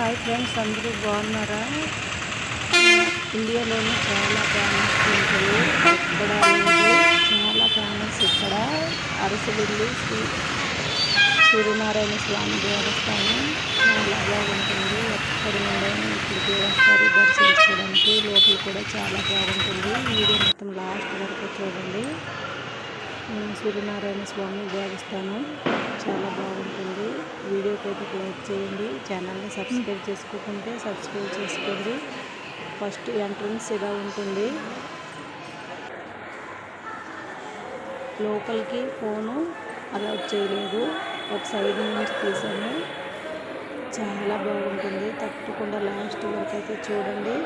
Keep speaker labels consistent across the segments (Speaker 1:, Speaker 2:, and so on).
Speaker 1: Hi friends అందరూ బాగున్నారా? ఇండియాలోని చాలా ఫేమస్ ఉంటుంది ఇక్కడ చాలా ఫేమస్ ఇక్కడ. అరసవెల్లి శ్రీ సూర్యనారాయణ స్వామి దేవస్థానం. చాలా బాగుంటుంది. ఎక్కడి నుండైనా ఇక్కడికి వస్తారు దర్శించుకోవడానికి లోపల కూడా చాలా బాగుంటుంది. వీడియో మొత్తం లాస్ట్ వరకు చూడండి. సూర్యనారాయణ స్వామి దేవస్థానం. చాలా బాగుంటుంది. వీడియోకి అయితే లైక్ చేయండి. ఛానల్ని సబ్స్క్రైబ్ చేసుకోకుంటే సబ్స్క్రైబ్ చేసుకోండి. ఫస్ట్ ఎంట్రన్స్ ఇలా ఉంటుంది. లోపలికి ఫోను అలౌ చేయలేదు. ఒక సైడ్ నుంచి తీసాను. చాలా బాగుంటుంది. తప్పకుండా లాస్ట్ వరకు అయితే చూడండి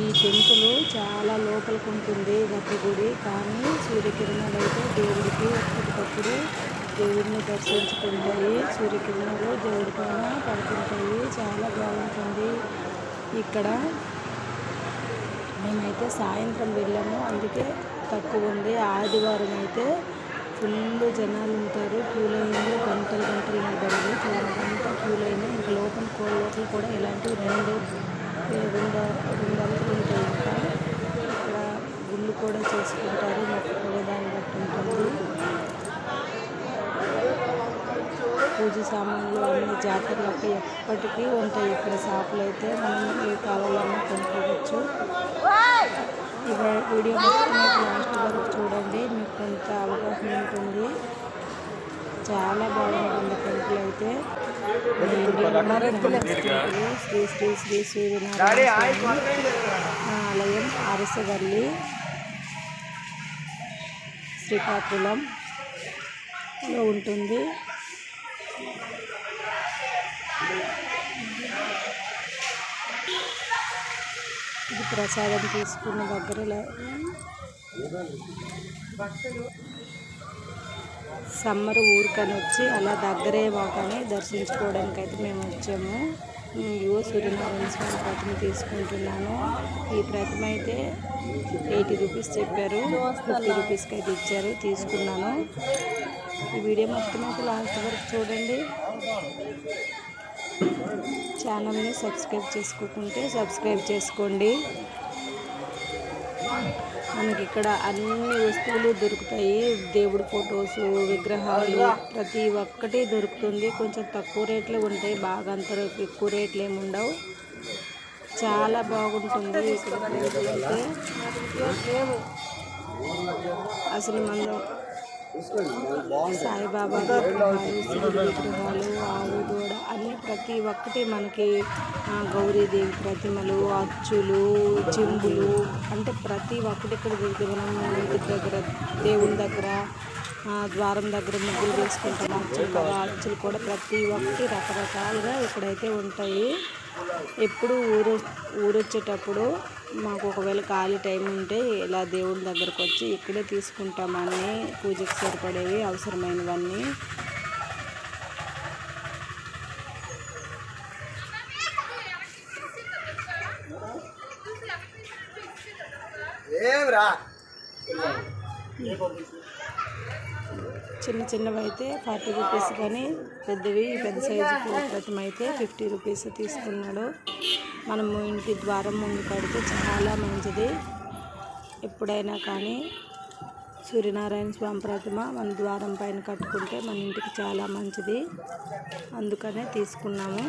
Speaker 1: ఈ టెంపుల్ చాలా లోపలికి ఉంటుంది గర్భగుడి కానీ సూర్యకిరణాలు అయితే దేవుడికి ఎప్పటికప్పుడు దేవుడిని దర్శించుకుంటాయి. సూర్యకిరణాలు దేవుడి పైన పడుతుంటాయి చాలా బాగుంటుంది ఇక్కడ మేమైతే సాయంత్రం వెళ్ళాము. అందుకే తక్కువ ఉంది. ఆదివారం అయితే ఫుల్ జనాలు ఉంటారు క్యూ లైన్లో గంటలు గంటలు నిలబడాలి. గంట క్యూ లైన్ ఇంకా లోపల కో- లోపల కూడా ఇలాంటివి రెండు రెండు రెండు ఉంటాయి. ఇంకా ఇక్కడ గుళ్ళు కూడా చేసుకుంటారు మొక్కుకునే దాన్ని బట్టి ఉంటుంది. పూజ సామాన్లు అన్ని జాతరలకు ఎప్పటికీ ఉంటాయి. ఇక్కడ షాపులు అయితే మనం ఏ కావాలన్నా కొనుక్కోవచ్చు. ఈ వీడియో మొత్తం లాస్ట్ వరకు చూడండి. మీకు కొంత అవగాహన ఉంటుంది. చాలా బాగుంటుంది టెంపుల్ అయితే. శ్రీ శ్రీ శ్రీ సూర్యనారాయణ ఆలయం అరసవల్లి శ్రీకాకుళంలో ఉంటుంది. ఇది ప్రసాదం తీసుకున్న దగ్గర సమ్మర్ ఊరికని వచ్చి అలా దగ్గరే మాకని దర్శించుకోవడానికి అయితే మేము వచ్చాము. ఇవో సూర్యనారాయణ స్వామి ప్రతిమ తీసుకుంటున్నాను. ఈ ప్రతిమ అయితే ఎయిటీ రూపీస్ చెప్పారు. ఫిఫ్టీ రూపీస్కి అయితే ఇచ్చారు. తీసుకున్నాను. ఈ వీడియో మొత్తం అయితే లాస్ట్ వరకు చూడండి. ఛానల్ని సబ్స్క్రైబ్ చేసుకోకుంటే సబ్స్క్రైబ్ చేసుకోండి. మనకి ఇక్కడ అన్ని వస్తువులు దొరుకుతాయి. దేవుడి ఫొటోస్ విగ్రహాలు ప్రతి ఒక్కటి దొరుకుతుంది. కొంచెం తక్కువ రేట్లు ఉంటాయి. బాగా అంత ఎక్కువ రేట్లు ఏమి ఉండవు. చాలా బాగుంటుంది ఇక్కడ. అసలు మనం సాయిబాబా విగ్రహాలు ఆవు దూడ అన్ని ప్రతి ఒక్కటి మనకి గౌరీదేవి ప్రతిమలు అచ్చులు చెంబులు అంటే ప్రతి ఒక్కటి ఇక్కడ దొరుకుతుంది మనం ఇంటి దగ్గర దేవుని దగ్గర ద్వారం దగ్గర ముగ్గులు వేసుకుంటాం అచ్చులు కదా అచ్చులు కూడా ప్రతి ఒక్కటి రకరకాలుగా ఇక్కడైతే ఉంటాయి. ఎప్పుడు ఊరు ఊరొచ్చేటప్పుడు మాకు ఒకవేళ ఖాళీ టైం ఉంటే ఇలా దేవుడి దగ్గరకు వచ్చి ఇక్కడే తీసుకుంటామని పూజకి సరిపడేవి అవసరమైనవన్నీ. చిన్న చిన్నవి అయితే ఫార్టీ రూపీస్ కానీ పెద్దవి పెద్ద సైజు ప్రతిమ అయితే ఫిఫ్టీ రూపీస్ తీసుకున్నాడు. మనము ఇంటి ద్వారం ముందు కడితే చాలా మంచిది. ఎప్పుడైనా కానీ సూర్యనారాయణ స్వామి ప్రతిమ మన ద్వారం పైన కట్టుకుంటే మన ఇంటికి చాలా మంచిది. అందుకనే తీసుకున్నాము.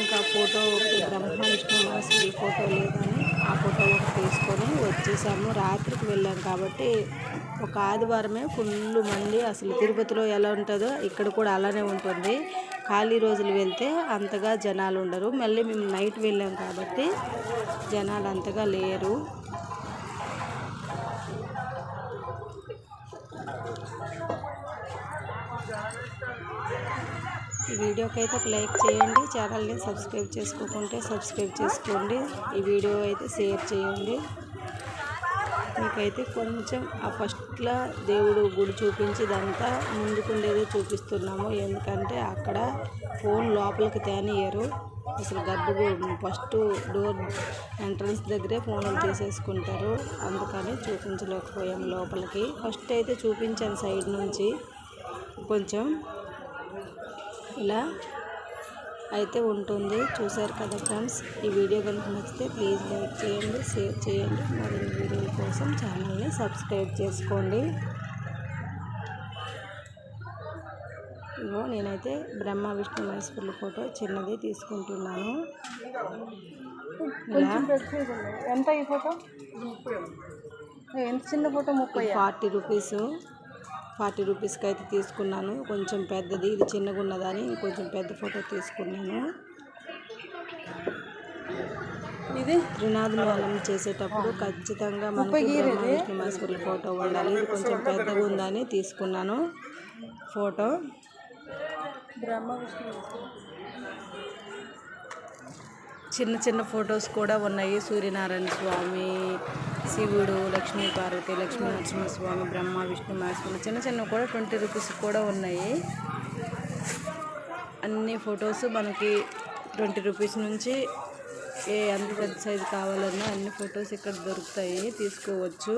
Speaker 1: ఇంకా ఫోటో ఒకటి బ్రహ్మ విష్ణు మహర్షి ఫోటో లేదని ఆ ఫోటో ఒకటి తీసుకొని వచ్చేసాము. రాత్రికి వెళ్ళాం కాబట్టి ఒక ఆదివారమే ఫుల్ మంది అసలు తిరుపతిలో ఎలా ఉంటుందో ఇక్కడ కూడా అలానే ఉంటుంది. ఖాళీ రోజులు వెళ్తే అంతగా జనాలు ఉండరు. మళ్ళీ మేము నైట్ వెళ్ళాం కాబట్టి జనాలు అంతగా లేరు. ఈ వీడియోకి అయితే ఒక లైక్ చేయండి. ఛానల్ని సబ్స్క్రైబ్ చేసుకోకుంటే సబ్స్క్రైబ్ చేసుకోండి. ఈ వీడియో అయితే షేర్ చేయండి. మీకైతే కొంచెం ఆ ఫస్ట్లో దేవుడు గుడి చూపించి ఇదంతా ముందుకుండేదే చూపిస్తున్నాము. ఎందుకంటే అక్కడ ఫోన్ లోపలికి తేనియరు. అసలు గర్భగూడు ఫస్ట్ డోర్ ఎంట్రన్స్ దగ్గరే ఫోన్లు తీసేసుకుంటారు. అందుకని చూపించలేకపోయాం లోపలికి. ఫస్ట్ అయితే చూపించాను సైడ్ నుంచి. కొంచెం ఇలా అయితే ఉంటుంది. చూసారు కదా ఫ్రెండ్స్ ఈ వీడియో కనుక నచ్చితే ప్లీజ్ లైక్ చేయండి షేర్ చేయండి. మరిన్ని వీడియోల కోసం ఛానల్ని సబ్స్క్రైబ్ చేసుకోండి. ఇగో నేనైతే బ్రహ్మ విష్ణు మహేశ్వరుల ఫోటో చిన్నది తీసుకుంటున్నాను.
Speaker 2: ఎంత ఈ ఫోటో? ఎంత చిన్న ఫోటో? ముప్పై
Speaker 1: ఫార్టీ రూపీస్. ఫార్టీ రూపీస్కి అయితే తీసుకున్నాను. కొంచెం పెద్దది ఇది చిన్నగా ఉన్నదని కొంచెం పెద్ద ఫోటో తీసుకున్నాను.
Speaker 2: ఇది
Speaker 1: త్రినాథుల వనం చేసేటప్పుడు ఖచ్చితంగా మనకి బ్రహ్మ విష్ణు మహేశ్వరుల ఫోటో ఉండాలి. ఇది కొంచెం పెద్దగా ఉందని తీసుకున్నాను ఫోటో.
Speaker 2: బ్రహ్మ విష్ణు
Speaker 1: చిన్న చిన్న ఫొటోస్ కూడా ఉన్నాయి. సూర్యనారాయణ స్వామి శివుడు లక్ష్మీ పార్వతి లక్ష్మీ నరసింహస్వామి బ్రహ్మ విష్ణు మహేశ్వరులు చిన్న చిన్న కూడా ట్వంటీ రూపీస్ కూడా ఉన్నాయి. అన్ని ఫొటోస్ మనకి ట్వంటీ రూపీస్ నుంచి ఏ ఎంత పెద్ద సైజు కావాలన్నా అన్ని ఫొటోస్ ఇక్కడ దొరుకుతాయి. తీసుకోవచ్చు.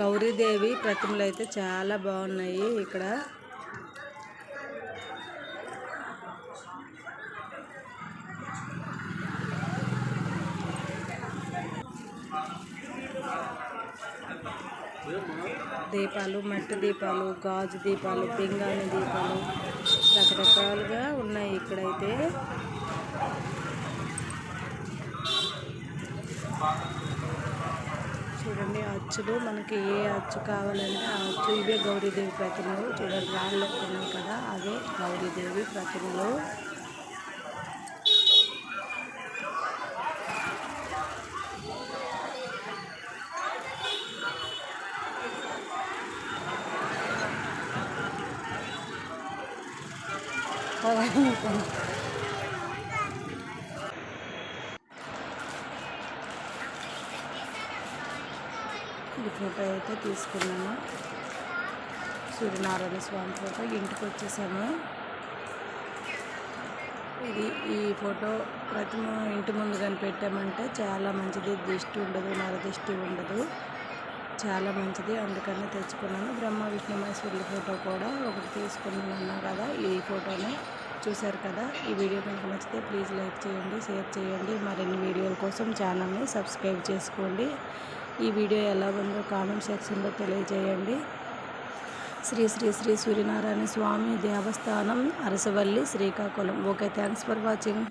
Speaker 1: గౌరీదేవి ప్రతిమలు అయితే చాలా బాగున్నాయి ఇక్కడ. దీపాలు మట్టి దీపాలు గాజు దీపాలు పింగాణి దీపాలు రకరకాలుగా ఉన్నాయి ఇక్కడైతే. చూడండి అచ్చులు మనకి ఏ అచ్చు కావాలంటే ఆ అచ్చు. ఇవే గౌరీదేవి ప్రతిమలు. చూడండి రాళ్ళు ఉన్నాయి కదా అవే గౌరీదేవి ప్రతిమలు. ఈ ఫోటో అయితే తీసుకున్నాము సూర్యనారాయణ స్వామి ఫోటో ఇంటికి వచ్చేసాము ఇది ఈ ఫోటో ప్రతిమ ఇంటి ముందు కనిపెట్టామంటే చాలా మంచిది. దిష్టి ఉండదు నరదిష్టి ఉండదు. చాలా మంచిది. అందుకని తెచ్చుకున్నాను. బ్రహ్మ విష్ణు మహేశ్వరుల ఫోటో కూడా ఒకటి తీసుకున్నాను అన్నా కదా ఈ ఫోటోని. చూశారు కదా ఈ వీడియో కనుక నచ్చితే ప్లీజ్ లైక్ చేయండి షేర్ చేయండి మరిన్ని వీడియోల కోసం ఛానల్ని సబ్స్క్రైబ్ చేసుకోండి. ఈ వీడియో ఎలా ఉందో కామెంట్ సెక్షన్లో తెలియజేయండి. శ్రీ శ్రీ శ్రీ సూర్యనారాయణ స్వామి దేవస్థానం Arasavalli Srikakulam. Okay thanks for watching